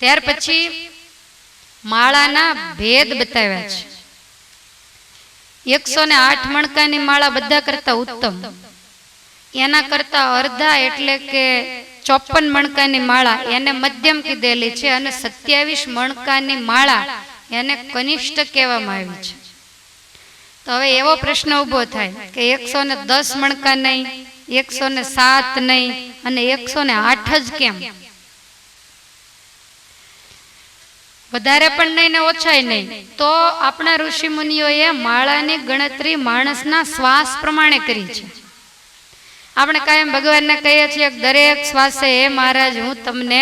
ત્યાર પછી માળાના ભેદ બતાવ્યા છે. એકસો ને આઠ મણકાની માળા બધા કરતા ઉત્તમ. એના કરતા અર્ધા એટલે કે ચોપન મણકાની માળા એને મધ્યમ કીધેલી છે અને સત્યાવીસ મણકાની માળા એને કનિષ્ઠ કહેવામાં આવી છે. તો હવે એવો પ્રશ્ન ઊભો થાય કે એકસો ને દસ મણકા નહીં એકસો ને સાત નહીં અને એકસો ને આઠ જ કેમ? વધારે પણ નહીં ને ઓછાય નહીં. તો આપણા ઋષિ મુનિઓએ માળાની ગણતરી માણસના શ્વાસ પ્રમાણે કરી છે. આપણે કાયમ ભગવાનને કહીએ છીએ દરેક શ્વાસે હે મહારાજ, હું તમને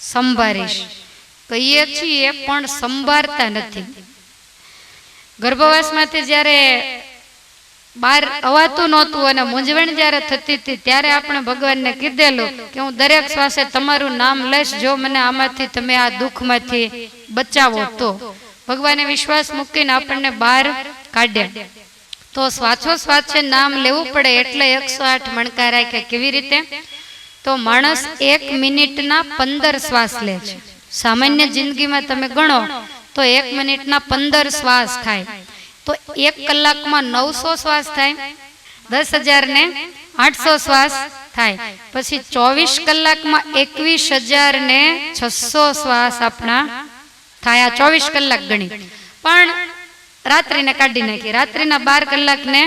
સંભાળીશ કહીએ છીએ પણ સંભાળતા નથી. ગર્ભવાસમાંથી જ્યારે બહાર અવાતું નહોતું અને મૂંઝવણ જ્યારે થતી હતી, ત્યારે આપણે ભગવાનને કીધેલું કે હું દરેક શ્વાસે તમારું નામ લઈશ, જો મને આમાંથી તમે આ દુઃખમાંથી બચાવો તો. ભગવાને વિશ્વાસ મૂકીને આપણને બહાર કાઢ્યા. તો શ્વાસો શ્વાસે નામ લેવું પડે એટલે એકસો આઠ મણકા રાખ્યા. કેવી રીતે? તો માણસ એક મિનિટના પંદર શ્વાસ લે છે. સામાન્ય જિંદગીમાં તમે ગણો, તો એક મિનિટના પંદર શ્વાસ થાય. તો એક કલાકમાં નવસો શ્વાસ થાય, દસ હજાર ને આઠસો શ્વાસ થાય. પછી ચોવીસ કલાકમાં એકવીસ હજાર ને છસો શ્વાસ આપણા થાય. ચોવીસ કલાક ગણી. પણ રાત્રિને કાઢી નાખી. રાત્રિના બાર કલાકને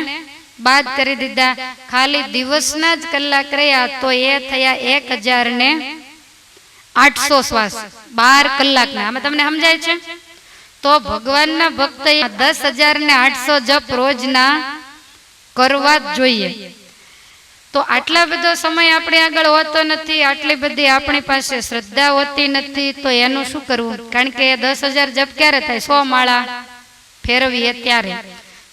બાદ કરી દીધા. ખાલી દિવસના જ કલાક રહ્યા તો એ થયા એક હજાર ને આઠસો શ્વાસ. બાર કલાકના. આમાં તમને સમજાય છે? તો ભગવાનના ભક્ત દસ હજાર ને આઠસો જપ રોજના કરવા જ જોઈએ. તો આટલા બધો સમય આપણે આગળ હોતો નથી, આટલી બધી આપણી પાસે શ્રદ્ધા હોતી નથી, તો એનું શું કરવું? કારણ કે દસ હજાર જપ ક્યારે થાય? સો માળા ફેરવીએ ત્યારે.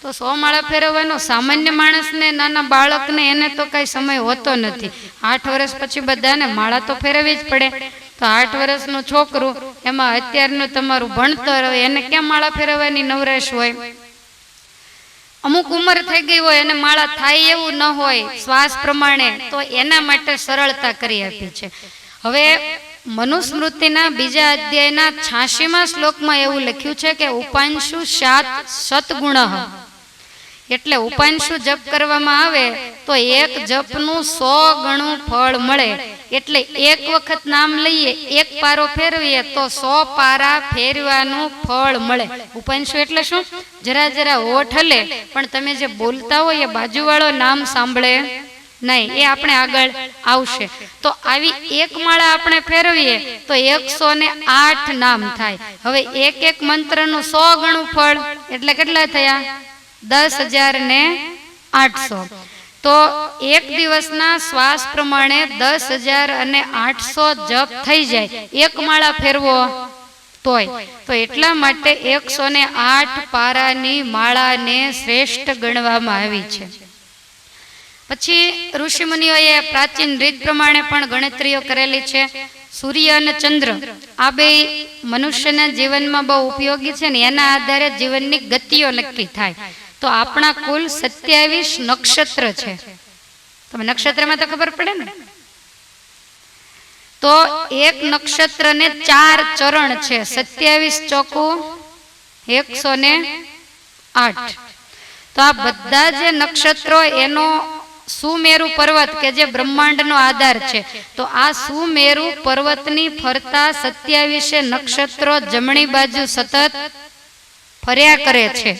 તો સો માળા ફેરવવાનો સામાન્ય માણસને, નાના બાળકને એને તો કઈ સમય હોતો નથી. આઠ વર્ષ પછી બધાને માળા તો ફેરવવી જ પડે. તો આઠ વર્ષનું છોકરું, એમાં અત્યારનું તમારું ભણતર હોય, એને કેમ માળા ફેરવવાની નવરાશ હોય? અમુક ઉંમર થઈ ગઈ હોય અને માળા થાય એવું ન હોય, શ્વાસ પ્રમાણે, તો એના માટે સરળતા કરી આપી છે. હવે મનુસ્મૃતિના બીજા અધ્યાયના છાશીમાં શ્લોકમાં એવું લખ્યું છે કે, ઉપાંશુ સાત સતગુણ. એટલે ઉપાંશુ જપ કરવામાં આવે તો એક જપનું સો ગણું ફળ મળે. એટલે એક વખત નામ લઈએ એક પારો ફેરવીએ તો સો પારા ફેરવાનું ફળ મળે. ઉપાંશુ એટલે શું? જરા જરા હોઠ હલે પણ તમે જે બોલતા હોય એ બાજુવાળો નામ સાંભળે. નહીં એ આપણે આગળ આવશે. તો આવી એક માળા આપણે ફેરવીએ તો એકસો ને આઠ નામ થાય. હવે એક એક મંત્રનું સો ગણું ફળ એટલે કેટલા થયા? દસ હજાર ને આઠસો. તો એક દિવસના શ્વાસ પ્રમાણે દસ હજાર અને આઠસો જપ થઈ જાય. એક માળા ફેરવો તોય. તો એટલા માટે એકસો ને આઠ પારાની માળાને શ્રેષ્ઠ ગણવામાં આવી છે. પછી ઋષિ મુનિઓએ પ્રાચીન રીત પ્રમાણે પણ ગણતરીઓ કરેલી છે. સૂર્ય અને ચંદ્ર. આ બે મનુષ્યના જીવનમાં બહુ ઉપયોગી છે ને એના આધારે જીવનની ગતિઓ નક્કી થાય. તો આપણા કુલ સત્યાવીસ નક્ષત્ર છે. તમે નક્ષત્રમાં તો ખબર પડે ને? તો એક નક્ષત્ર ને ચાર ચરણ છે. સત્યાવીસ ચોકુ, એકસો ને આઠ. તો આ બધા જે નક્ષત્રો એનો સુમેરુ પર્વત કે જે બ્રહ્માંડનો આધાર છે, તો આ સુમેરુ પર્વતની ફરતા સત્યાવીસે નક્ષત્રો જમણી બાજુ સતત ફર્યા કરે છે.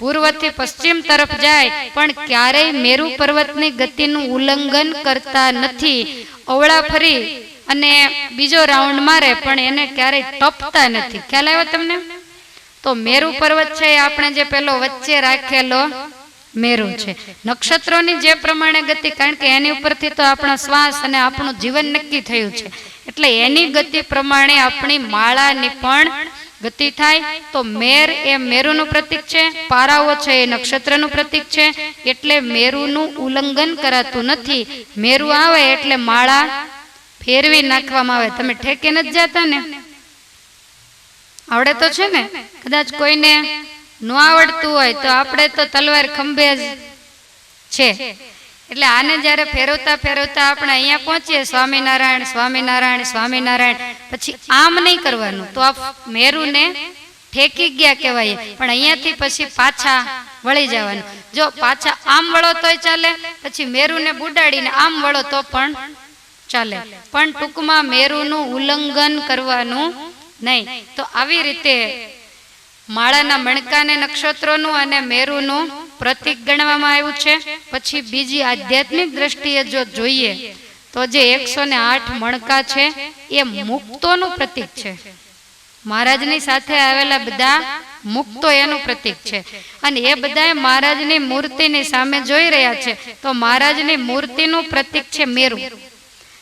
પૂર્વથી પશ્ચિમ તરફ જાય, પણ ક્યારેય મેરુ પર્વતની ગતિનું ઉલ્લંઘન કરતા નથી. અવળા ફરી અને બીજો રાઉન્ડ મારે, પણ એને ક્યારેય ટપતા નથી. ખ્યાલ આવ્યો તમને? તો મેરુ પર્વત છે આપણે જે પેલો વચ્ચે રાખેલો મેરુ છે. નક્ષત્રોની જે પ્રમાણે ગતિ, કારણ કે એની ઉપરથી તો આપણા શ્વાસ અને આપણું જીવન નક્કી થયું છે. એટલે એની ગતિ પ્રમાણે આપણી માળાની પણ ગતિ થાય તો મેર એ મેરુનું પ્રતીક છે, પારાઓ છે એ નક્ષત્રનું પ્રતીક છે, એટલે મેરુનું ઉલ્લંઘન કરાતું નથી. મેરુ આવે એટલે માળા ફેરવી નાખવામાં આવે. તમે ઠેકે નથી જતા ને? આવડે તો છે ને? કદાચ કોઈને ન આવડતું હોય તો આપણે તો તલવાર ખંભે જ છે. એટલે આને જ્યારે ફેરવતા ફેરવતા આપણે અહીંયા પહોંચીએ, સ્વામિનારાયણ સ્વામિનારાયણ સ્વામિનારાયણ, પછી આમ નહીં કરવાનું. તો આ મેરુને ઠેકી ગયા કહેવાય. પણ અહીંયાથી પછી પાછા વળી જવાનું. જો પાછા આમ વળો તોય ચાલે, પછી મેરુને બુડાડીને આમ વળો તો પણ ચાલે. પણ ટૂંકમાં મેરુનું ઉલ્લંઘન કરવાનું નહીં. તો આવી રીતે માળાના મણકાને નક્ષત્રોનું અને મેરુનું પ્રતીક ગણવામાં આવ્યું છે. પછી બીજી આધ્યાત્મિક દ્રષ્ટિએ જો જોઈએ, તો જે એકસો ને આઠ મણકા છે, એ મુક્તોનું પ્રતિક છે. મહારાજની સાથે આવેલા બધા મુક્તો એનું પ્રતિક છે. અને એ બધા મહારાજની મૂર્તિની સામે જોઈ રહ્યા છે. તો મહારાજની મૂર્તિનું પ્રતિક છે મેરુ.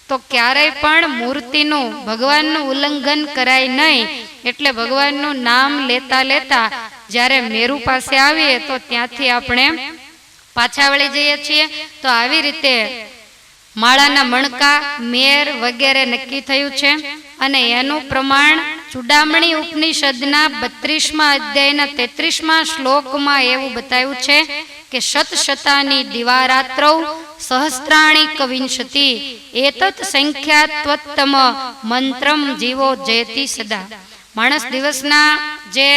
તો ક્યારેય પણ મૂર્તિનું, ભગવાનનું ઉલ્લંઘન કરાય નહીં. એટલે ભગવાનનું નામ લેતા લેતા જ્યારે મેરુ પાસે આવીએ તો ત્યાંથી આપણે પાછા વળી જઈએ છીએ. તો આવી રીતે માળાના મણકા, મેર વગેરે નક્કી થયું છે. અને એનું પ્રમાણ ચુડામણી ઉપનિષદના બત્રીસમાં અધ્યાયના તેત્રીસમાં શ્લોકમાં એવું બતાવ્યું છે કે શત શતાની દિવારાત્રૌ સહસ્ત્રાણી કવિંશતિ, એતત સંખ્યાત્વત્તમ મંત્રમ જીવો જયતિ સદા. માણસ દિવસના જે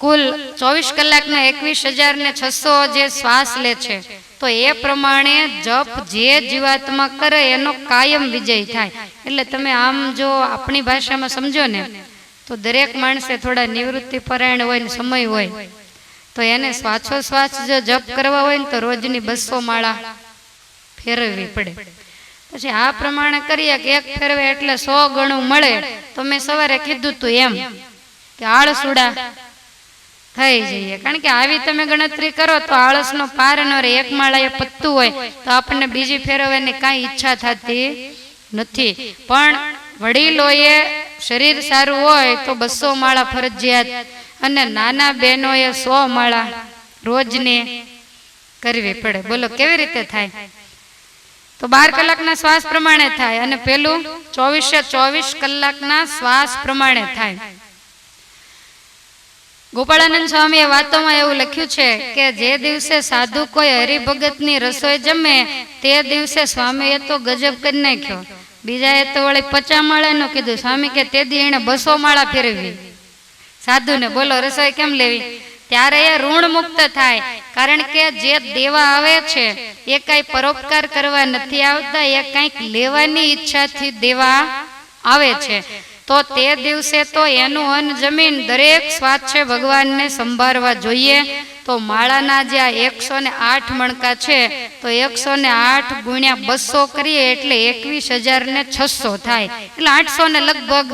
કુલ ચોવીસ કલાકના એકવીસ હજાર ને છસો જે શ્વાસ લે છે, તો એ પ્રમાણે જપ જે જીવાત્મા કરે એનો કાયમ વિજય થાય. એટલે તમે આમ જો આપણી ભાષામાં સમજો ને, તો દરેક માણસે થોડા નિવૃત્તિ પરાયણ હોય ને સમય હોય. તો એને શ્વાસોશ્વાસ જો જપ કરવા હોય ને તો રોજની બસો માળા ફેરવવી પડે. પછી આ પ્રમાણે કરીએ કે એક ફેરવે એટલે સો ગણું મળે. તો મેં સવારે કીધું તું એમ કે આળસુડા થઈ જઈએ. કારણ કે આવી તમે ગણતરી કરો તો આળસનો પાર ન રહે. એક માળાએ પત્તું હોય તો આપણને બીજી ફેરવવાની કાંઈ ઈચ્છા થતી નથી. પણ વડીલોએ શરીર સારું હોય તો બસો માળા ફરજિયાત અને નાના બહેનોએ સો માળા રોજને કરવી પડે. બોલો કેવી રીતે થાય? તો બાર કલાકના શ્વાસ પ્રમાણે થાય અને પેલું ચોવીસે ચોવીસ કલાકના શ્વાસ પ્રમાણે થાય. ગોપાળાનંદ સ્વામીએ વાતોમાં એવું લખ્યું છે કે જે દિવસે સાધુ કોઈ હરિભગતની રસોઈ જમે તે દિવસે સ્વામીએ તો ગજબ કરી નાખ્યો. બીજાએ તો વળી પચા માળાનું કીધું. સ્વામી કે તે દી એને બસો માળા ફેરવી. સાધુને બોલો રસોઈ કેમ લેવી? ત્યારે એ ઋણ મુક્ત થાય. કારણ કે જે દેવા આવે છે એ કઈ પરોપકાર કરવા નથી આવતા એ કંઈક લેવાની ઈચ્છાથી દેવા આવે છે. તો તે દિવસે તો એનું અન્ન જમીન દરેક સ્વાચ્છ છે ભગવાનને સંભાળવા જોઈએ. તો માળાના જે આ એકસો ને આઠ મણકા છે તો એકસો ને આઠ ગુણ્યા બસો કરીએ એટલે એકવીસ હજાર ને છસો થાય. એટલે આઠસો ને લગભગ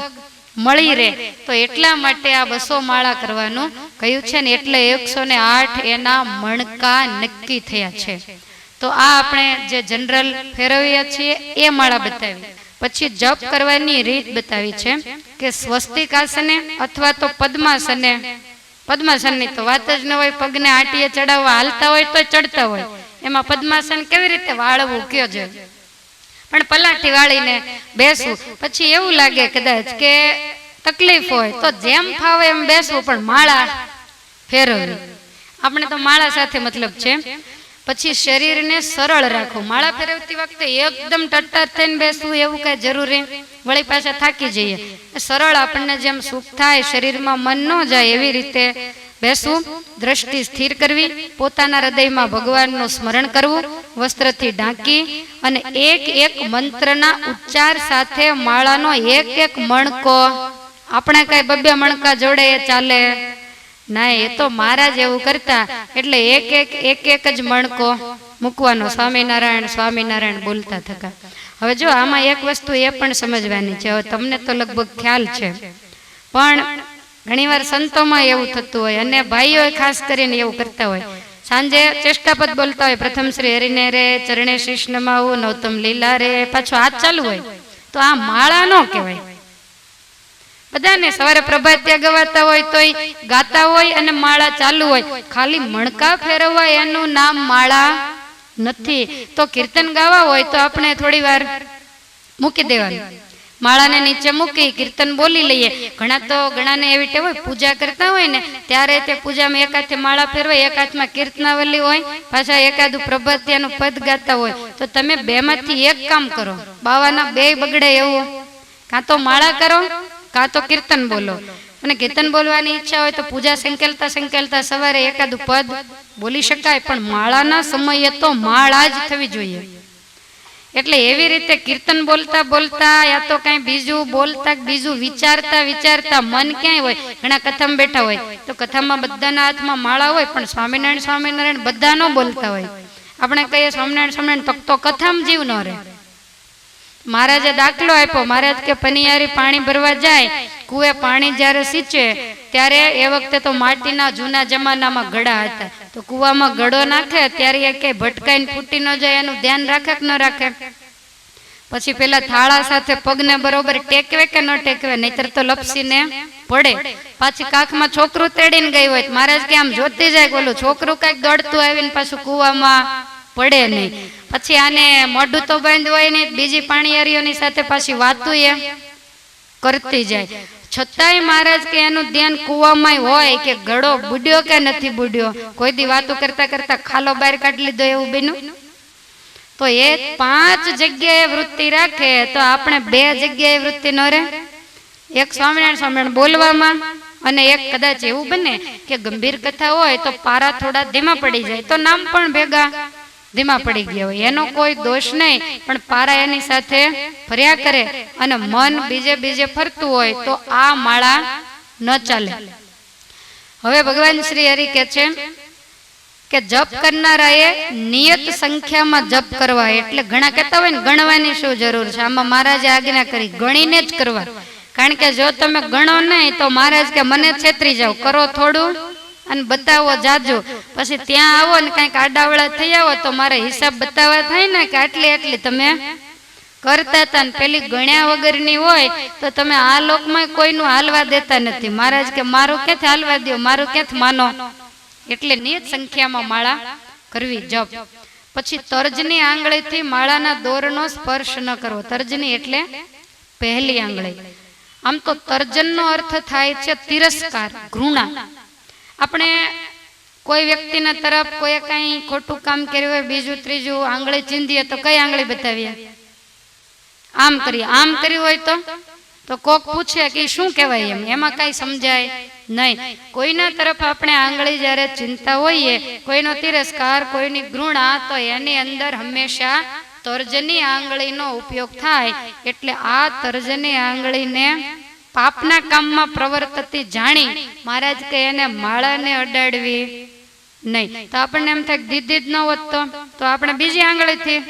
મળી રહે. તો એટલા માટે આ બસો માળા કરવાનું કહ્યું છે ને એટલે એકસો ને આઠ એના મણકા નક્કી થયા છે. તો આ આપણે જે જનરલ ફેરવીએ છીએ એ માળા બતાવી. પછી જપ કરવાની રીત બતાવી છે કે સ્વસ્તિક આસને અથવા તો પદ્માસને. પદ્માસનની તો વાત જ ન હોય, પગને આંટીએ ચડાવવા હાલતા હોય તો ચડતા હોય. એમાં પદ્માસન કેવી રીતે વાળવું, કયો છે પણ પલાઠી વાળીને બેસવું. પછી એવું લાગે કદાચ કે તકલીફ હોય તો જેમ ફાવે એમ બેસવું, પણ માળા ફેરવવી. આપણે તો માળા સાથે મતલબ છે. પછી શરીરને સરળ રાખવું. માળા ફેરવતી વખતે એકદમ ટટ્ટર થઈને બેસવું એવું કઈ જરૂરી વળી પાછા થાકી જઈએ. સરળ આપણને જેમ સુખ થાય, શરીરમાં મન ન જાય એવી રીતે બેસવું, દ્રષ્ટિ સ્થિર કરવી, પોતાના હૃદયમાં ભગવાનનું સ્મરણ કરવું, વસ્ત્રથી ઢાંકી અને એક એક મંત્રના ઉચ્ચાર સાથે માળાનો એક એક મણકો. આપણે કઈ બબ્બે મણકા જોડે એ ચાલે. ના, એ તો મહારાજ એવું કરતા, એટલે એક એક એક એક જ મણકો. મૂકવાનો સ્વામિનારાયણ સ્વામિનારાયણ બોલતા થકા. હવે જો આમાં એક વસ્તુ એ પણ સમજવાની છે, હવે તમને તો લગભગ ખ્યાલ છે. પણ ઘણીવાર સંતોમાં એવું થતું હોય અને ભાઈઓ ખાસ કરીને એવું કરતા હોય. સાંજે ચેષ્ટાપદ બોલતા હોય, પ્રથમ શ્રી હરિને રે, ચરણે શીશ નમાવું નૌતમ લીલા રે. પાછો હાથ ચાલુ હોય. તો આ માળા નો કહેવાય. બધાને સવારે પ્રભાત્યા ગવાતા હોય તોય ગાતા હોય અને માળા ચાલુ હોય. ખાલી મણકા ફેરવવા એનું નામ માળા નથી. તો કીર્તન ગાવા હોય તો આપણે થોડી વાર મૂકી દેવાનું. માળાને નીચે મૂકી કીર્તન બોલી લઈએ. ઘણા તો ઘણાને એવી ટેવ હોય, પૂજા કરતા હોય ને, ત્યારે તે પૂજામાં એક હાથે માળા ફેરવાય, એક હાથમાં કીર્તનાવલી હોય, પાછા એકાદું પ્રભાત્યાનું પદ ગાતા હોય. તો તમે બેમાંથી એક કામ કરો. બાવાના બે બગડે એવું. કાં તો માળા કરો, કાં તો કીર્તન બોલો. અને કીર્તન બોલવાની ઈચ્છા હોય તો પૂજા સંકેલતા સંકેલતા સવારે એકાદું પદ બોલી શકાય, પણ માળાના સમયે તો માળા જ થવી જોઈએ. એટલે એવી રીતે કીર્તન બોલતા બોલતા યા તો કઈ બીજું બોલતા બીજું વિચારતા વિચારતા મન ક્યાંય હોય? ઘણા કથમ બેઠા હોય. તો કથામાં બધાના હાથમાં માળા હોય, પણ સ્વામિનારાયણ સ્વામિનારાયણ બધા ન બોલતા હોય. આપણે કહીએ સ્વામિનારાયણ સ્વામિનારાયણ, તક તો કથામાં જીવ ન રહે. મહારાજે દાખલો આપ્યો. મહારાજ કે પનિયારી પાણી ભરવા જાય કુએ પાણી જ્યારે સિંચે, ત્યારે એ વખતે તો માટીના જૂના જમાનામાં ઘડા હતા. તો કુવામાં ગળો નાખે, ત્યારે એ કે ભટકાઈને ફૂટી ન જાય, એનું ધ્યાન રાખે કે ન રાખે? પછી પેલા થાળા સાથે પગને બરોબર ટેકવે કે ન ટેકવે? નહીતર તો લપસીને પડે. પાછી કાખમાં છોકરું તેડીને ગયું હોય મહારાજ કે આમ જોતી જાય બોલું છોકરું કંઈક દોડતું આવીને પાછું કુવામાં પડે નહીં. પછી આને મોઢું તો બંધ હોય નહીં, બીજી પાણીયારીઓની સાથે પાછી વાતું એ કરતી જાય. છતાંય મહારાજ કે એનું ધ્યાન કૂવામાં હોય કે ગળો બુડ્યો કે નથી બુડ્યો, કોઈ દી વાતો કરતા કરતા ખાલો બહાર કાઢી લીધો એવું બેનું તો એ પાંચ જગ્યાએ વૃત્તિ રાખે તો આપણે બે જગ્યાએ વૃત્તિ ન રહે? એક સ્વામિનારાયણ સ્વામિનારાયણ બોલવામાં અને એક કદાચ એવું બને કે ગંભીર કથા હોય તો પારા થોડા ધીમા પડી જાય, તો નામ પણ ભેગા. ધીમા પડી ગયા હોય. એનો કોઈ દોષ નહીં પણ પારા એની સાથે ફર્યા કરે અને મન બીજે બીજે ફરતું હોય તો આ માળા ન ચાલે. હવે ભગવાન શ્રી હરિ કે છે કે જપ કરનારાએ નિયત સંખ્યામાં જપ કરવા એટલે ઘણા કહેતા હોય ને ગણવાની શું જરૂર છે? આમાં મહારાજે આજ્ઞા કરી ગણીને જ કરવા. કારણ કે જો તમે ગણો નહીં તો મહારાજ કે મને છેતરી જાવ કરો થોડું. અને બતાવો જાજો. પછી ત્યાં આવો ને કંઈક આડાવડા થઈ આવો તો મારે હિસાબ બતાવવા થાય ને કે આટલી આટલી તમે કરતા હતા પેલી ગણ્યા વગરની હોય તો તમે આ લોકમાં કોઈનું હાલવા દેતા નથી. મહારાજ કે મારું ક્યાંથી હાલવા દો? મારું ક્યાંથી માનો? એટલે નિયત સંખ્યામાં માળા કરવી, જપ. પછી તર્જની આંગળીથી માળાના દોરનો સ્પર્શ ન કરવો. તર્જની એટલે પહેલી આંગળી. આમ તો તર્જનનો અર્થ થાય છે તિરસ્કાર, ઘૃણા. આપણે કોઈ વ્યક્તિના તરફ કોઈ કઈ ખોટું કામ કર્યું હોય, બીજું, ત્રીજું, આંગળી ચીંધીએ તો કઈ આંગળી બતાવીએ? આમ કરીએ. આમ કર્યું હોય તો? તો કોક પૂછે કે શું કહેવાય એમ? એમાં કઈ સમજાય નહીં. કોઈના તરફ આપણે આંગળી જ્યારે ચિંતા હોઈએ, કોઈનો તિરસ્કાર, કોઈની ઘૃણા, તો એની અંદર હંમેશા તર્જની આંગળીનો ઉપયોગ થાય. એટલે આ તર્જની આંગળીને પાપના કામમાં પ્રવર્તતી જાણી મહારાજ કે એને માળાને અડાડવી નહીં. તો આપણને એમ થાય દીદી જ ન હોત તો. તો આપણે બીજી આંગળીથી.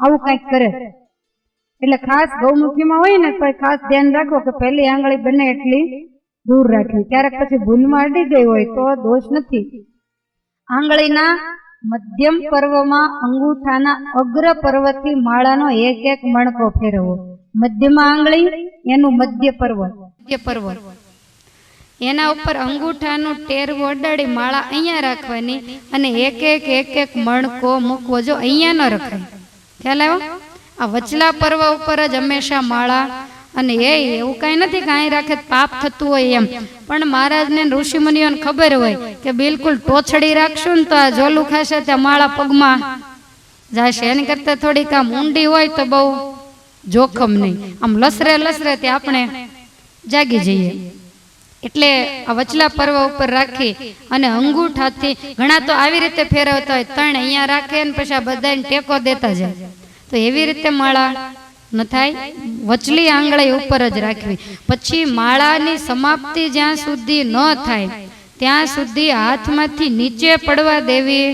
આવું કંઈક કરે. એટલે ખાસ ગૌમુખીમાં હોય ને તો ખાસ ધ્યાન રાખો કે પહેલી આંગળી બને એટલી દૂર રાખવી. ક્યારેક પછી ભૂલમાં અડી ગઈ હોય તો દોષ નથી. આંગળીના મધ્યમ પર્વમાં અંગૂઠાના અગ્ર પર્વથી માળાનો એક એક મણકો ફેરવવો. મધ્યમાં આંગળી એનું મધ્ય પર્વ મધ્ય પર્વ એના ઉપર અંગૂઠાનું ટેરવું અડાડી માળા અહીંયા રાખવાની અને એક એક એક એક મણકો મૂકવો જો અહીંયા ન રખાય. ખ્યાલ આવ્યો? આ વચલા પર્વ ઉપર જ હંમેશા માળા અને એ એવું કાંઈ નથી કાંઈ રાખે પાપ થતું હોય એમ. પણ મહારાજને ઋષિમુનિઓને ખબર હોય કે બિલકુલ ટોછડી રાખશું ને તો આ જોલું ખાશે ત્યાં માળા પગમાં. જશે. એની કરતા થોડીક આમ ઊંડી હોય તો બહુ જોખમ નહીં. આમ લસરે લસરે તે આપણે જાગી જઈએ. એટલે આ વચલા પર્વ ઉપર રાખી અને અંગૂઠાથી ઘણા તો આવી રીતે ફેરવતા હોય ત્રણ અહીંયા રાખે ને પછી આ બધાને ટેકો દેતા જાય. તો એવી રીતે માળા ન થાય. વચલી આંગળી ઉપર જ રાખવી. પછી માળાની સમાપ્તિ જ્યાં સુધી ન થાય ત્યાં સુધી હાથમાંથી નીચે પડવા દેવી.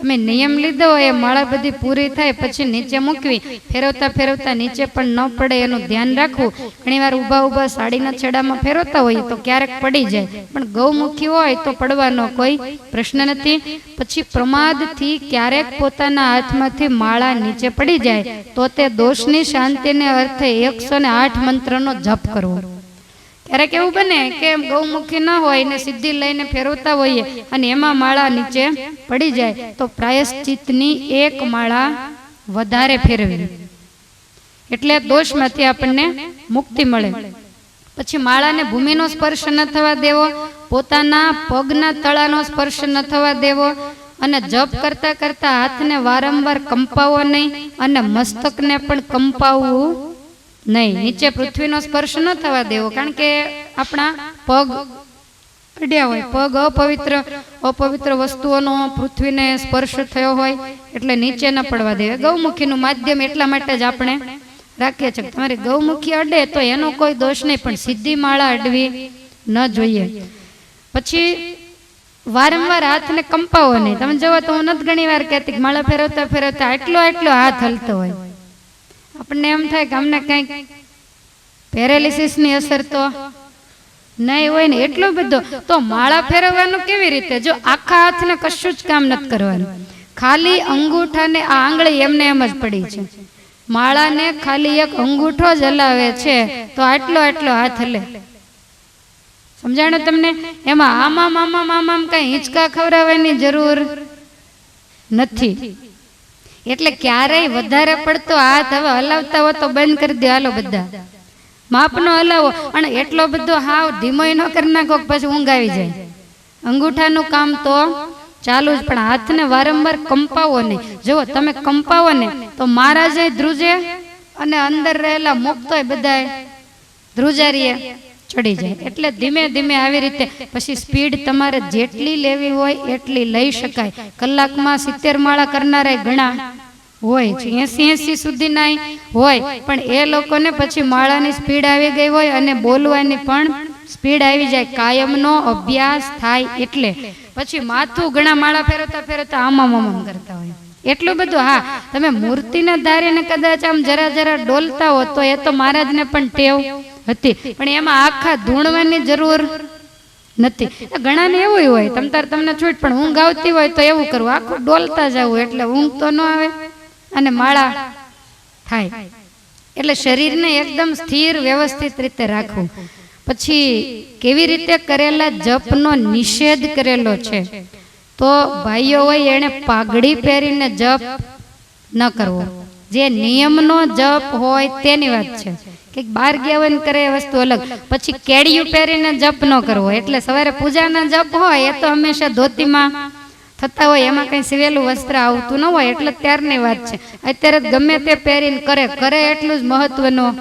તમે નિયમ લીધો હોય માળા બધી પૂરી થાય, પછી નીચે મૂકવી. ફેરવતા ફેરવતા નીચે પણ ન પડે એનું ધ્યાન રાખવું. ઘણીવાર ઊભા ઊભા સાડીના છેડામાં ફેરવતા હોઈએ તો ક્યારેક પડી જાય. પણ ગૌમુખી હોય તો પડવાનો કોઈ પ્રશ્ન નથી. પછી પ્રમાદથી ક્યારેક પોતાના હાથમાંથી માળા નીચે પડી જાય, તો તે દોષની શાંતિને અર્થે એકસો ને આઠ મંત્રનો જપ કરવો. ક્યારેક કેવું બને કે ગૌમુખી ન હોય ને સિદ્ધિ લઈને ફેરવતા હોઈએ અને એમાં માળા નીચે પડી જાય, તો પ્રાયશ્ચિતની એક માળા વધારે ફેરવી. એટલે દોષમાંથી આપણને મુક્તિ મળે. પછી માળાને ભૂમિનો સ્પર્શ ન થવા દેવો, પોતાના પગના તળાનો સ્પર્શ ન થવા દેવો અને જપ કરતા કરતા હાથને વારંવાર કંપાવો નહીં અને મસ્તકને પણ કંપાવવું નહીં નીચે પૃથ્વીનો સ્પર્શ ન થવા દેવો કારણ કે આપણા પગ અડ્યા હોય. પગ અપવિત્ર અપવિત્ર વસ્તુઓનો પૃથ્વીને સ્પર્શ થયો હોય એટલે નીચે ન પડવા દેવે. ગૌમુખીનું માધ્યમ એટલા માટે જ આપણે રાખીએ છીએ તમારે ગૌમુખી અડે તો એનો કોઈ દોષ નહીં પણ સીધી માળા અડવી ન જોઈએ. પછી વારંવાર હાથને કંપાવો નહીં. તમે જોવો તો હું નથી ઘણી વાર કહેતી માળા ફેરવતા ફેરવતા આટલો આટલો હાથ હલતો હોય. આપણને એમ થાય કે અમને કંઈક પેરેલિસિસની અસર તો નહીં હોય ને, એટલો બધો. તો માળા ફેરવવાનું કેવી રીતે? જો આખા હાથને કશું જ કામ નથી કરવાનું. ખાલી અંગૂઠાને, આ આંગળી એમને એમ જ પડી છે. માળાને ખાલી એક અંગૂઠો જ હલાવે છે, તો આટલો આટલો હાથ હલે સમજાણું તમને? એમાં આમામ આમામ આમામ કઈ હિંચકા ખવડાવવાની જરૂર નથી. એટલે ક્યારેય વધારે પડતો હાથ હવે હલાવતા હો તો બંધ કરી દો, હાલો બધા. માપનો હલાવો. અને એટલો બધો હાવ ધીમોય ન કરી નાખો પછી ઊંઘ આવી જાય. અંગૂઠાનું કામ તો ચાલુ જ, પણ હાથને વારંવાર કંપાવો નહીં. જુઓ, તમે કંપાવો ને તો મહારાજે ધ્રુજે અને અંદર રહેલા મુક્તોય બધાય ધ્રુજારીએ ચડી જાય. એટલે ધીમે ધીમે આવી રીતે પછી સ્પીડ તમારે જેટલી લેવી હોય એટલી લઈ શકાય. કલાકમાં સિત્તેર માળા કરનારા ઘણા હોય છે. એસી એસી સુધી ના હોય. પણ એ લોકોને પછી માળાની સ્પીડ આવી ગઈ હોય અને બોલવાની પણ સ્પીડ આવી જાય. કાયમનો અભ્યાસ થાય એટલે. પછી માથું ઘણા માળા ફેરવતા ફેરવતા આમામ આમામ કરતા હોય. એટલું બધું હા. તમે મૂર્તિને ધારીને કદાચ આમ જરા જરા ડોલતા હો તો એ તો મહારાજને પણ ટેવ. હતી. પણ એમાં આખા ધૂણવાની જરૂર નથી. ઘણાને એવું હોય, તમ તાર તમને છૂટ, પણ ઊંઘ આવતી હોય તો એવું કરવું આખું ડોલતા જવું એટલે ઊંઘ તો ન આવે અને માળા થાય. એટલે શરીરને એકદમ સ્થિર, વ્યવસ્થિત રીતે રાખવું. પછી કેવી રીતે કરેલા જપનો નિષેધ કરેલો છે? તો ભાઈઓ હોય, એણે પાઘડી પહેરીને જપ ન કરવો. જે નિયમનો જપ હોય તેની વાત છે. કે બાર ગયા હોય કરે એ વસ્તુ અલગ. પછી કેડિયું પહેરીને જપ ન કરવો. એટલે સવારે પૂજાના જપ હોય એ તો હંમેશા ધોતીમાં થતા હોય. એમાં કઈ સિવેલું વસ્ત્ર આવતું ન હોય એટલે ત્યારની વાત છે. અત્યારે ગમે તે પહેરીને કરે. કરે એટલું જ મહત્વનું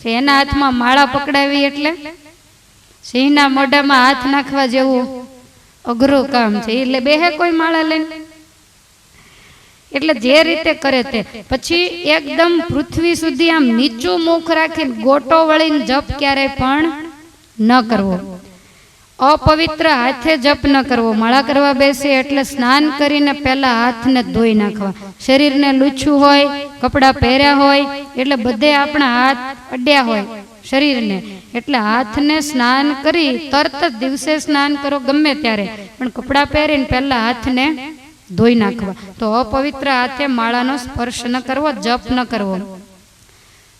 છે. એના હાથમાં માળા પકડાવી એટલે સિંહના મોઢામાં હાથ નાખવા જેવું અઘરું કામ છે. એટલે બેહે કોઈ માળા લઈને. એટલે જે રીતે કરે તે. પછી એકદમ પૃથ્વી સુધી આમ નીચું મુખ રાખીને ગોટો વળીને જપ ક્યારેય પણ ન કરવો. અપવિત્ર હાથે જપ ન કરવો. માળા કરવા બેસે એટલે સ્નાન કરીને પહેલા હાથને ધોઈ નાખવા. શરીરને લૂછું હોય, કપડાં પહેર્યા હોય, એટલે બધે આપણા હાથ અડ્યા હોય શરીરને. એટલે હાથને સ્નાન કરી તરત જ દિવસે સ્નાન કરો ગમે ત્યારે. પણ કપડાં પહેરીને પહેલા હાથને ધોઈ નાખવા. તો અપવિત્ર હાથે માળાનો સ્પર્શ ન કરવો, જપ ન કરવો.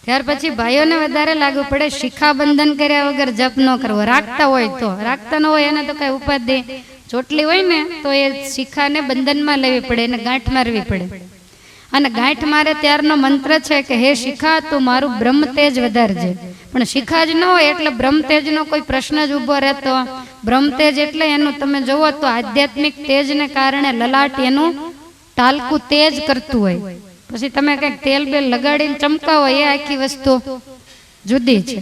ત્યાર પછી ભાઈઓને વધારે લાગુ પડે શિખાબંધન કર્યા વગર જપ ન કરવો. રાખતા હોય તો. રાખતા ન હોય એને તો કઈ ઉપાધિ. ચોટલી હોય ને, તો એ શિખાને બંધનમાં લેવી પડે, એને ગાંઠ મારવી પડે. અને ગાંઠ મારે ત્યારનો મંત્ર છે કે, હે શિખા, તું મારું બ્રહ્મ તેજ વધારજે. પણ શિખા જ ન હોય એટલે બ્રહ્મ તેજનો કોઈ પ્રશ્ન જ ઊભો રહેતો. બ્રહ્મ તેજ એટલે એનું તમે જુઓ તો આધ્યાત્મિક તેજને કારણે લલાટ એનું ટાલકું તેજ કરતું હોય. પછી તમે કંઈક તેલ બેલ લગાડીને ચમકાવો, એ આખી વસ્તુ જુદી છે.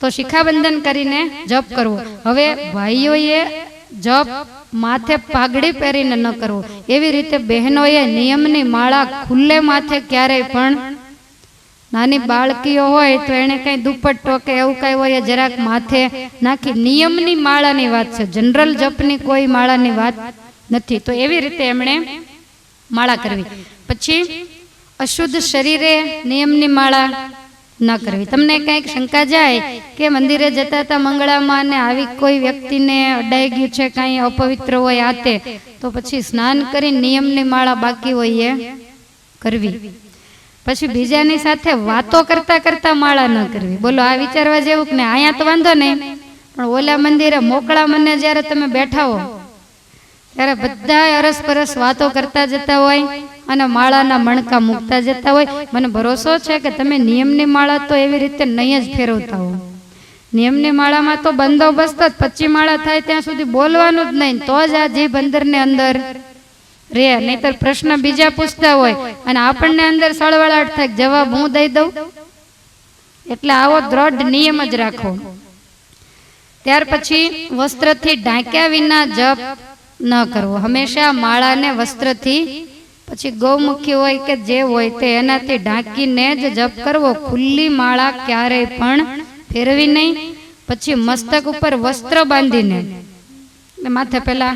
તો શિખાબંધન કરીને જપ કરવો. હવે ભાઈઓએ જપ માથે પાઘડી પહેરીને ન કરવો. એવી રીતે બહેનોએ નિયમની માળા ખુલ્લે માથે ક્યારેય પણ નાની બાળકીઓ હોય તો એને કઈ દુપટ્ટો કે એવું કઈ હોય જરાક માથે નાખી. નિયમની માળાની વાત છે. જનરલ જપની કોઈ માળાની વાત નથી. તો એવી રીતે એમણે માળા કરવી. પછી અશુદ્ધ શરીરે નિયમની માળા ન કરવી. તમને કંઈક શંકા જાય કે મંદિરે જતા હતા મંગળામાં ને આવી કોઈ વ્યક્તિને અડાઈ ગયું છે, કાંઈ અપવિત્ર હોય આતે, તો પછી સ્નાન કરી નિયમની માળા બાકી હોય એ કરવી. પછી બીજાની સાથે વાતો કરતા કરતા માળા ન કરવી. બોલો, આ વિચારવા જેવું કે અહીંયા તો વાંધો નહીં. પણ ઓલા મંદિરે મોકળા મને જ્યારે તમે બેઠા હો, ત્યારે બધા અરસ પરસ વાતો કરતા જતા હોય. અને માળાના મણકા મૂકતા જતા હોય, મને ભરોસો છે કે તમે નિયમની માળા તો એવી રીતે નહીં જ ફેરવતા હો. નિયમની માળામાં તો બંદોબસ્ત જ પચી માળા થાય ત્યાં સુધી બોલવાનું જ નહીં, તો જ આ જીભ અંદરને અંદર રે, નહીતર પ્રશ્ન બીજા પૂછતા હોય અને આપણને અંદર સળવળાટ થાય જવાબ હું દઈ દઉં? એટલે આવો દ્રઢ નિયમ જ રાખો. ત્યાર પછી વસ્ત્રથી ઢાંક્યા વિના જપ ન કરવો. હંમેશા માળાને વસ્ત્રથી પછી ગૌમુખી હોય કે જે હોય તે એનાથી ઢાંકીને જ જપ કરવો. ખુલ્લી માળા ક્યારેય પણ ફેરવી નહીં. પછી મસ્તક ઉપર વસ્ત્ર બાંધીને. માથે પેલા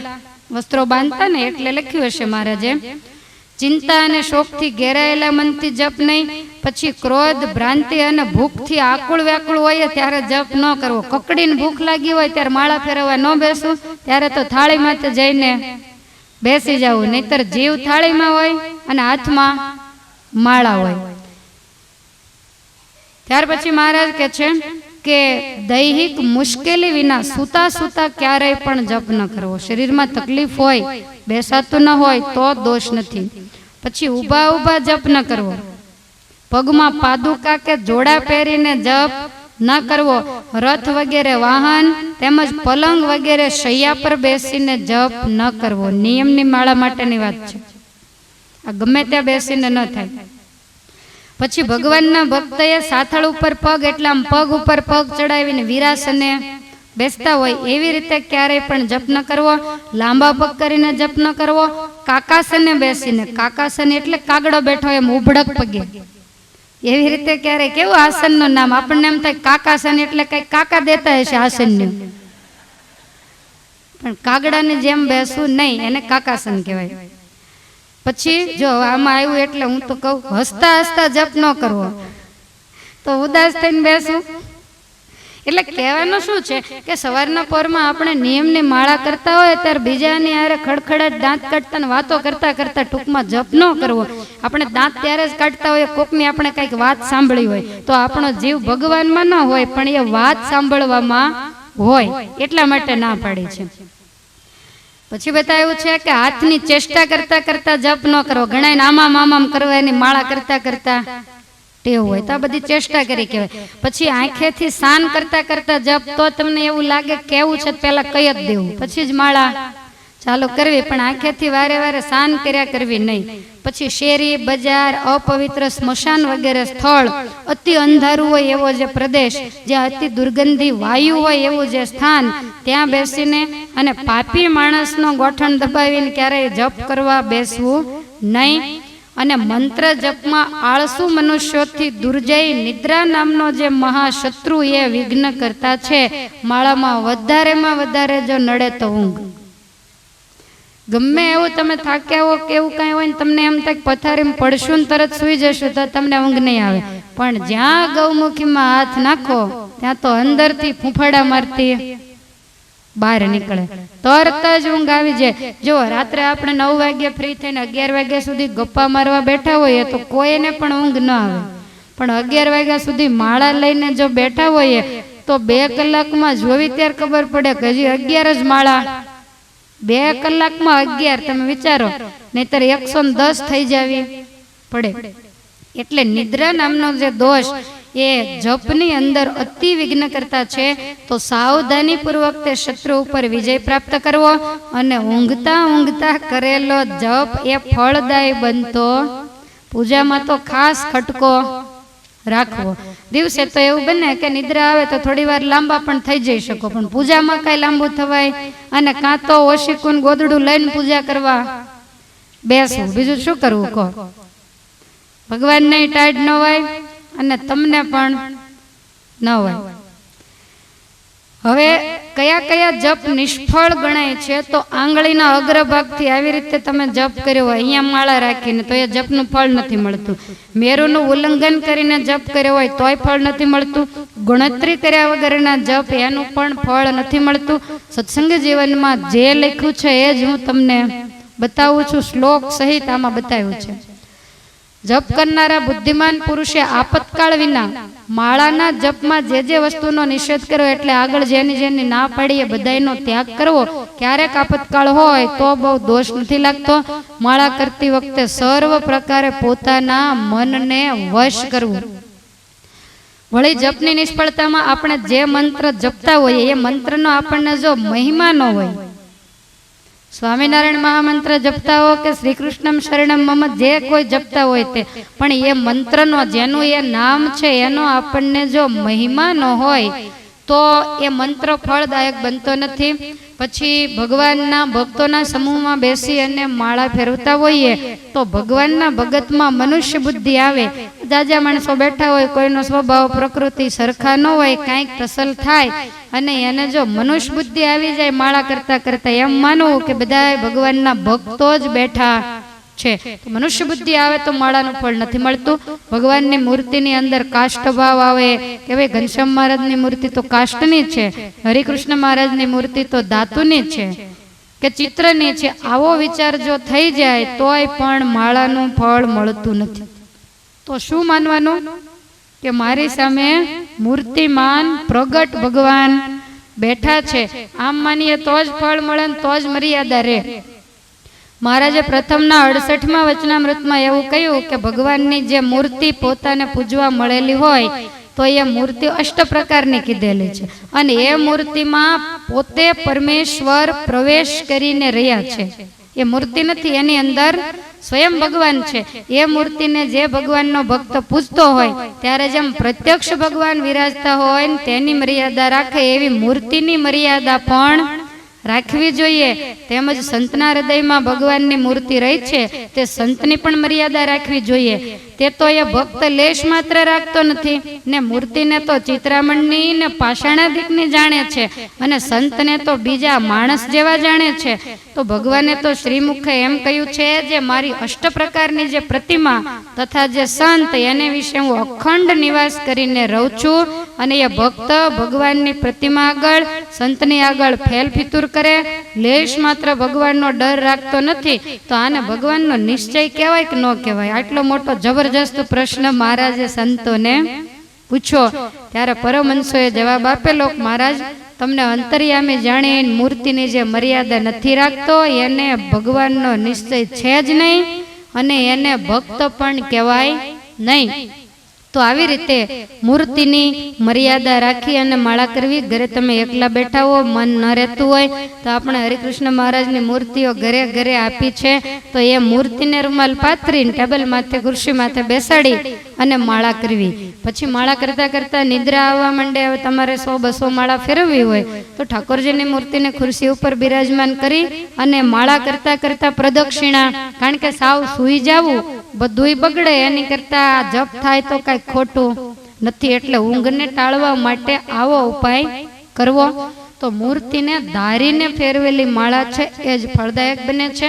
વસ્ત્રો બાંધતા ને એટલે લખ્યું હશે મહારાજે, ચિંતા અને શોકથી ઘેરાયેલા મનથી જપ નહીં. પછી ક્રોધ, ભ્રાંતિ અને ભૂખથી આકુળ વ્યાકુળ હોય ત્યારે જપ ન કરવો. કકડીને ભૂખ લાગી હોય ત્યારે માળા ફેરવવા ન બેસવું. ત્યારે તો થાળીમાં જઈને બેસી જવું નહીતર જીવ થાળીમાં હોય અને હાથમાં માળા હોય. ત્યાર પછી મહારાજ કે છે કે દૈહિક મુશ્કેલી વિના સૂતા સૂતા ક્યારેય પણ જપ ન કરવો. શરીરમાં તકલીફ હોય બેસાતું ન હોય તો દોષ નથી. પછી ઊભા ઊભા જપ ન કરવો. પગમાં પાદુકા કે જોડા પહેરીને જપ ન કરવો. રથ વગેરે વાહન તેમજ પલંગ વગેરે શૈયા પર બેસીને જપ ન કરવો. નિયમની માળા માટેની વાત છે. આ ગમે ત્યાં બેસીને ન થાય. પછી ભગવાનના ભક્તએ સાથળ ઉપર પગ, એટલે પગ ઉપર પગ ચડાવીને વિરાસને બેસતા હોય, એવી રીતે ક્યારેય પણ જપ ન કરવો. લાંબા પગ કરીને જપ ન કરવો. કાકાસને બેસીને, કાકાસન એટલે કાગડો બેઠો એમ, ઉભડક પગે. એવી રીતે ક્યારે કેવું આસનનું નામ? આપણને એમ થાય કાકાસન એટલે કઈ કાકા દેતા હશે આસનનું પણ કાગડાને જેમ બેસવું નહીં એને કાકાસન કહેવાય. પછી જો આમાં આવ્યું એટલે હું તો કહું હસતા હસતા જપ ન કરવો. તો ઉદાસ થઈને બેસવું એટલે કહેવાનું શું છે કે સવારના પોરમાં આપણે નિયમની માળા કરતા હોય ત્યારે બીજાની હારે ખડખડાટ દાંત કાઢતા ને વાતો કરતા કરતા ટૂંકમાં જપ ન કરવો. આપણે દાંત ત્યારે જ કાઢતા હોય કોકની આપણે કંઈક વાત સાંભળી હોય તો આપણો જીવ ભગવાનમાં ન હોય પણ એ વાત સાંભળવામાં હોય એટલા માટે ના પાડે છે. પછી બતાવ્યું છે કે હાથની ચેષ્ટા કરતા કરતા જપ ન કરો ઘણા આમામ આમામ કરવા એની માળા કરતા કરતા. ટેવ હોય તો આ બધી ચેષ્ટા કરી કહેવાય. પછી આંખેથી સાન કરતા કરતા જપ તો તમને એવું લાગે કેવું છે પેલા કઈ જ દેવું. પછી જ માળા ચાલુ કરવી, પણ આંખેથી વારે વારે સાન કર્યા કરવી નહીં. પછી શેરી, બજાર, અપવિત્ર સ્મશાન વગેરે સ્થળ, અતિ અંધારું હોય એવો જે પ્રદેશ, જ્યાં અતિ દુર્ગંધી વાયુ હોય એવું જે સ્થાન, ત્યાં બેસીને અને પાપી માણસનો ગોઠણ દબાવીને ક્યારેય જપ કરવા બેસવું નહીં. અને મંત્ર જપમાં આળસુ મનુષ્યોથી દુર્જય નિદ્રા નામનો જે મહાશત્રુ એ વિઘ્ન કરતા છે, માળામાં વધારેમાં વધારે જો નડે તો ઊંઘ. ગમે એવું તમે થાક્યા હો કે એવું કાંઈ હોય ને તમને એમ થાય પથારીમાં પડશું ને તરત સુઈ જશો તો તમને ઊંઘ નહીં આવે. પણ જ્યાં ગૌમુખીમાં હાથ નાખો, ત્યાં તો અંદરથી ફૂંફાડા મારતી. બહાર નીકળે. તરત જ ઊંઘ આવી જાય. જો રાત્રે આપણે નવ વાગ્યે ફ્રી થઈને અગિયાર વાગ્યા સુધી ગપ્પા મારવા બેઠા હોઈએ તો કોઈને પણ ઊંઘ ન આવે. પણ અગિયાર વાગ્યા સુધી માળા લઈને જો બેઠા હોઈએ તો બે કલાકમાં જોવી ત્યારે ખબર પડે કે હજી અગિયાર જ માળા. બે કલાકમાં અગિયાર, તમે વિચારો. નહીતર એકસો દસ થઈ જાવી પડે. એટલે નિદ્રા નામનો જે દોષ એ જપની અંદર અતિ વિઘ્ન કરતા છે, તો સાવધાની પૂર્વક તે શત્રુ ઉપર વિજય પ્રાપ્ત કરવો અને ઊંઘતા ઊંઘતા કરેલો જપ એ ફળદાય બનતો. પૂજામાં તો ખાસ ખટકો રાખવો. દિવસે તો એવું બને કે નિદ્રા આવે તો થોડી વાર લાંબા પણ થઈ જઈ શકો, પણ પૂજામાં કઈ લાંબુ થવાય અને કાં તો ઓશિકુન ગોદડું લઈને પૂજા કરવા બેસવું. બીજું શું કરવું કહો? નહીં ટાઈટ ન હોય? અને તમને પણ ન હોય. હવે કયા કયા જપ નિષ્ફળ ગણાય છે તો આંગળીના અગ્રભાગથી આવી રીતે તમે જપ કર્યો હોય, અહીંયા માળા રાખીને, તો એ જપનું ફળ નથી મળતું. મેરુનું ઉલ્લંઘન કરીને જપ કર્યો હોય, તોય ફળ નથી મળતું. ગણતરી કર્યા વગરના જપ એનું પણ ફળ નથી મળતું. સત્સંગ જીવનમાં જે લખ્યું છે એ જ હું તમને બતાવું છું. શ્લોક સહિત આમાં બતાવ્યું છે. જપ કરનારા બુદ્ધિમાન પુરુષે આપતકાળ વિના માળાના જપમાં જે જે વસ્તુનો નિષેધ કર્યો એટલે આગળ જેની જેની ના પાડીએ બધાયનો ત્યાગ કરવો, ક્યારેક આપતકાળ હોય તો બહુ દોષ નથી લાગતો. માળા કરતી વખતે સર્વ પ્રકારે પોતાના મનને વશ કરવું. વળી જપની નિષ્ફળતામાં આપણે જે મંત્ર જપતા હોઈએ, એ મંત્રનો આપણને જો મહિમા ન હોય સ્વામિનારાયણ મહામંત્ર જપતા હો કે શ્રી કૃષ્ણમ શરણમ, મમ જે કોઈ જપતા હોય તે. પણ એ મંત્રનો, જેનું એ નામ છે, એનો આપણને જો મહિમા ન હોય તો એ મંત્ર ફળદાયક બનતો નથી. પછી ભગવાનના ભક્તોના સમૂહમાં બેસી અને માળા ફેરવતા હોઈએ, તો ભગવાનના ભગતમાં મનુષ્ય બુદ્ધિ આવે. જાજા માણસો બેઠા હોય, કોઈનો સ્વભાવ, પ્રકૃતિ સરખા ન હોય, કાંઈક ટસલ થાય. અને એને જો મનુષ્ય બુદ્ધિ આવી જાય માળા કરતા કરતા, એમ માનવું કે બધા ભગવાનના ભક્તો જ બેઠા. છે. મનુષ્ય બુદ્ધિ આવે તો માળાનું ફળ નથી મળતું. ભગવાનની મૂર્તિની અંદર કાષ્ટ ભાવ આવે કે ભાઈ ઘનશ્યામ મહારાજની મૂર્તિ તો કાષ્ટની છે. હરિકૃષ્ણ મહારાજની મૂર્તિ તો ધાતુની છે. કે ચિત્રની છે. આવો વિચાર જો થઈ જાય તોય પણ માળાનું ફળ મળતું નથી. તો શું માનવાનું? કે મારી સામે મૂર્તિમાન પ્રગટ ભગવાન બેઠા છે. આમ માનીએ તો જ ફળ મળે તો જ મર્યાદા રહે. મહારાજે પ્રથમના અડસઠમાં વચનામૃતમાં એવું કહ્યું કે ભગવાનની જે મૂર્તિ પોતાને પૂજવા મળેલી હોય, તો એ મૂર્તિ અષ્ટ પ્રકારની કીધેલી છે. અને એ મૂર્તિમાં પોતે પરમેશ્વર પ્રવેશ કરીને રહ્યા છે. એ મૂર્તિ નથી, એની અંદર સ્વયં ભગવાન છે. એ મૂર્તિને જે ભગવાનનો ભક્ત પૂજતો હોય, ત્યારે જેમ પ્રત્યક્ષ ભગવાન વિરાજતા હોય તેની મર્યાદા રાખે, એવી મૂર્તિની મર્યાદા પણ રાખવી જોઈએ. તેમજ સંતના હૃદયમાં ભગવાનની મૂર્તિ રહી છે, તે સંતની પણ મર્યાદા રાખવી જોઈએ. તે તો એ ભક્ત લેશ માત્ર રાખતો નથી ને મૂર્તિને તો ચિત્રામણની ને પાષાણાદિકની જાણે છે અને સંતને તો બીજા માણસ જેવા જાણે છે. તો ભગવાને તો શ્રીમુખે એમ કહ્યું છે જે મારી અષ્ટ પ્રકારની જે પ્રતિમા તથા જે સંત એને વિશે હું અખંડ નિવાસ કરીને રહું છું અને એ ભક્ત ભગવાનની પ્રતિમા આગળ, સંતની આગળ ફેલ ફિતુર કરે, લેશ માત્ર ભગવાનનો ડર રાખતો નથી, તો આને ભગવાનનો નિશ્ચય કહેવાય કે ન કહેવાય? આટલો મોટો જબરજસ્ત પ્રશ્ન મહારાજે સંતોને પૂછો ત્યારે પરમહંસોએ જવાબ આપેલો, મહારાજ, તમને અંતર્યામી જાણી મૂર્તિની જે મર્યાદા નથી રાખતો, એને ભગવાનનો નિશ્ચય છે જ નહીં અને એને ભક્ત પણ કહેવાય નહીં. તો આવી રીતે મૂર્તિની મર્યાદા રાખી અને માળા કરવી, ઘરે તમે એકલા બેઠા હો, મન ન રહેતું હોય, તો આપણે હરિકૃષ્ણ મહારાજની મૂર્તિઓ ઘરે ઘરે આપી છે. તો એ મૂર્તિને રૂમાલ પાથરીને ટેબલ માથે, ખુરશી માથે બેસાડી અને માળા કરવી. પછી માળા કરતા કરતા નિદ્રા આવવા માંડે, હવે તમારે સો બસો માળા ફેરવવી હોય, તો ઠાકોરજીની મૂર્તિને ખુરશી ઉપર બિરાજમાન કરી અને માળા કરતાં કરતાં પ્રદક્ષિણા, કારણ કે સાવ સૂઈ જવું, બધુંય બગડે, એની કરતાં જપ થાય તો કાંઈ ખોટું નથી એટલે ઊંઘને ટાળવા માટે આવો ઉપાય કરવો. તો મૂર્તિને ધારીને ફેરવેલી માળા છે, એ જ ફળદાયક બને છે.